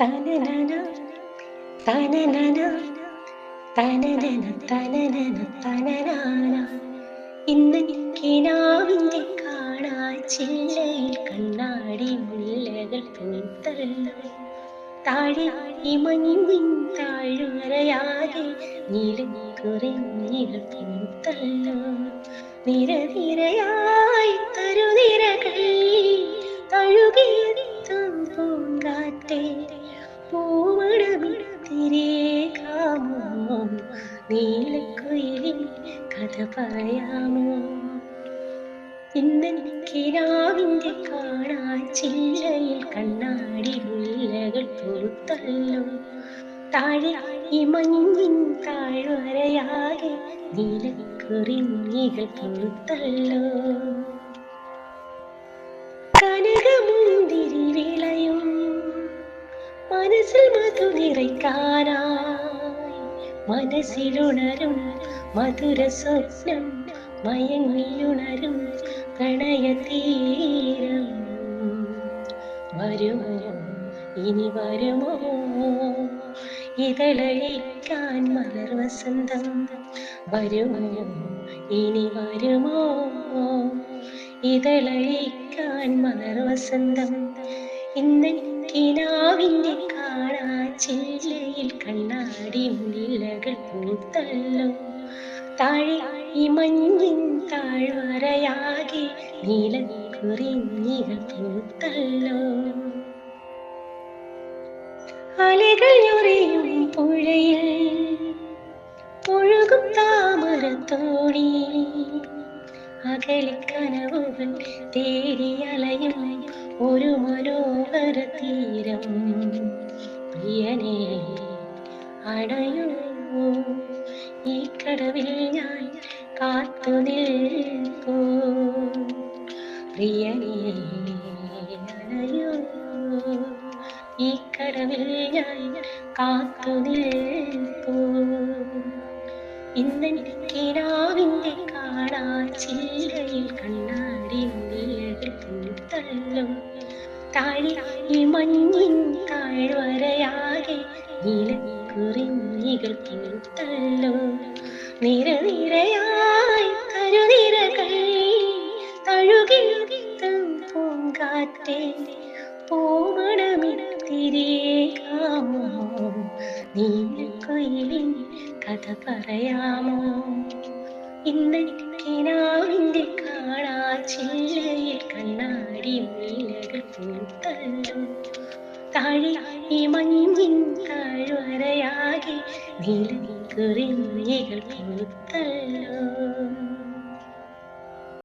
തനനന തനനന തനനന തനനന തനനാന ഇന്ന് കിനാവിന്റെ കാണാച്ചില്ലയിൽ കണ്ണാടി മുല്ലകൾ പൂത്തല്ലോ താഴെ ഈ മഞ്ഞിൻ താഴ്വരയാകെ നീലം കുറഞ്ഞികൾ പൂത്തല്ലോ നിരനിരയായി തരുനിരകൾ തഴുകിയെത്തും പൂങ്കാറ്റെ പൂമണമിത്തിരേകാമോ നീലക്കുയിലിൽ കഥ പറയാമോ? ഇന്നെനിക്കിനാവിന്റെ കാണാൻ ചില്ലയിൽ കണ്ണാടി മുല്ലകൾ പൊറുത്തല്ലോ. താഴെ ഈ മഞ്ഞിൻ താഴ്വരയാകെ നീലക്കുറിഞ്ഞികൾ പൂത്തല്ലോ മനസ്സിൽ മധു നിറയ്ക്കാനായി. മനസ്സിലുണരും മധുര സ്വപ്നം മയങ്ങിയുണരും പ്രണയതീരം. വരുമോ? ഇനി വരുമോ? ഇതളയിക്കാൻ മലർ വസന്തം. വരുമോ? ഇനി വരുമോ? ഇതളയിക്കാൻ മലർ വസന്തം. ഇന്ന് കിനാവിന്റെ കാണാ ചില്ലയിൽ കണ്ണാടി മുല്ലകൾ പൂത്തല്ലോ. താഴെ ഈ മഞ്ഞിൻ താഴ്വരയാകെ നീലക്കുറിഞ്ഞികൾ പൂത്തല്ലോ. അലകൾ ഞൊറിയും പുഴയിൽ ഒഴുകും താമരത്തോണി അകലെ കനവുകൾ തേടി അലയും ഒരു മനോഹര തീരം പ്രിയനെ അടയുന്നു ഈ കടവിൽ ഞാൻ കാത്തു നിൽക്കൂ. പ്രിയനെ അണയൂ ഈ കടവിൽ ഞാൻ കാത്തു നിൽപ്പൂ ഇന്നെനിക്കിനാവിന്റെ താഴെ മഞ്ഞിൻ താഴ്വരയാകെ നീലക്കുറിഞ്ഞികൾ പൂത്തല്ലോ നിരനിരയായി കരുനിരകൾ തഴുകിയുത്തും പൂങ്കാറ്റേ പൂമണമിത്തിരേകാമോ നീലക്കൊയിലിൻ കഥ പറയാമോ? ഇന്നെനിക്കിനാവിൻ ചില്ലയിൽ കണ്ണാടി മുല്ലകൾ പൂത്തല്ലോ താഴെ ഈ മഞ്ഞിൻ താഴ്വരയാകെ നീലക്കുറിഞ്ഞികൾ പൂത്തല്ലോ